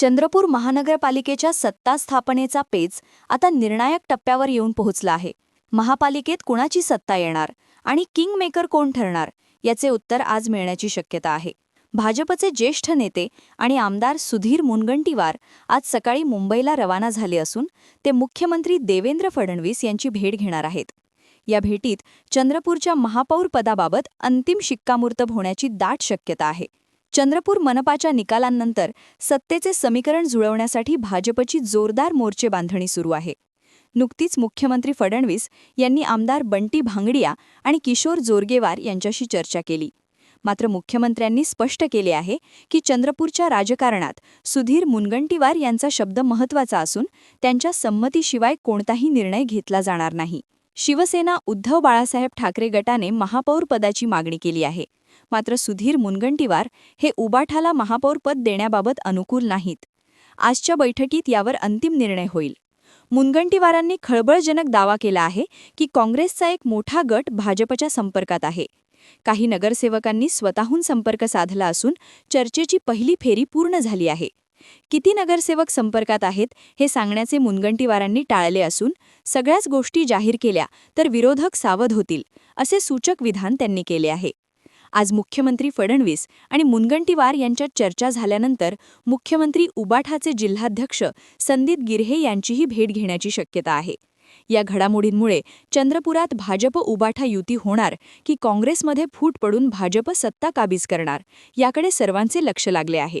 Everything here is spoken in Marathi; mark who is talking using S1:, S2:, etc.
S1: चंद्रपूर महानगरपालिकेच्या सत्ता स्थापनेचा पेच आता निर्णायक टप्प्यावर येऊन पोहोचला आहे. महापालिकेत कुणाची सत्ता येणार आणि किंग मेकर कोण ठरणार याचे उत्तर आज मिळण्याची शक्यता आहे. भाजपचे ज्येष्ठ नेते आणि आमदार सुधीर मुनगंटीवार आज सकाळी मुंबईला रवाना झाले असून ते मुख्यमंत्री देवेंद्र फडणवीस यांची भेट घेणार आहेत. या भेटीत चंद्रपूरच्या महापौर पदाबाबत अंतिम शिक्कामोर्तब होण्याची दाट शक्यता आहे. चंद्रपूर मनपाच्या निकालांनंतर सत्तेचे समीकरण जुळवण्यासाठी भाजपची जोरदार मोर्चे बांधणी सुरू आहे. नुकतीच मुख्यमंत्री फडणवीस यांनी आमदार बंटी भांगडिया आणि किशोर जोरगेवार यांच्याशी चर्चा केली. मात्र मुख्यमंत्र्यांनी स्पष्ट केले आहे की चंद्रपूरच्या राजकारणात सुधीर मुनगंटीवार यांचा शब्द महत्त्वाचा असून त्यांच्या संमतीशिवाय कोणताही निर्णय घेतला जाणार नाही. शिवसेना उद्धव बाळासाहेब ठाकरे गटाने महापौर पदाची मागणी केली आहे. मात्र सुधीर मुनगंटीवार हे उबाठाला महापौरपद देण्याबाबत अनुकूल नाहीत. आजच्या बैठकीत यावर अंतिम निर्णय होईल. मुनगंटीवारांनी खळबळजनक दावा केला आहे की काँग्रेसचा एक मोठा गट भाजपच्या संपर्कात आहे. काही नगरसेवकांनी स्वतःहून संपर्क साधला असून चर्चेची पहिली फेरी पूर्ण झाली आहे. किती नगरसेवक संपर्कात आहेत हे सांगण्याचे मुनगंटीवारांनी टाळले असून सगळ्याच गोष्टी जाहीर केल्या तर विरोधक सावध होतील असे सूचक विधान त्यांनी केले आहे. आज मुख्यमंत्री फडणवीस आणि मुनगंटीवार यांच्यात चर्चा झाल्यानंतर मुख्यमंत्री उबाठाचे जिल्हाध्यक्ष संदीप गिरहे यांचीही भेट घेण्याची शक्यता आहे. या घडामोडींमुळे चंद्रपुरात भाजप उबाठा युती होणार की काँग्रेसमध्ये फूट पडून भाजप सत्ता काबीज करणार याकडे सर्वांचे लक्ष लागले आहे.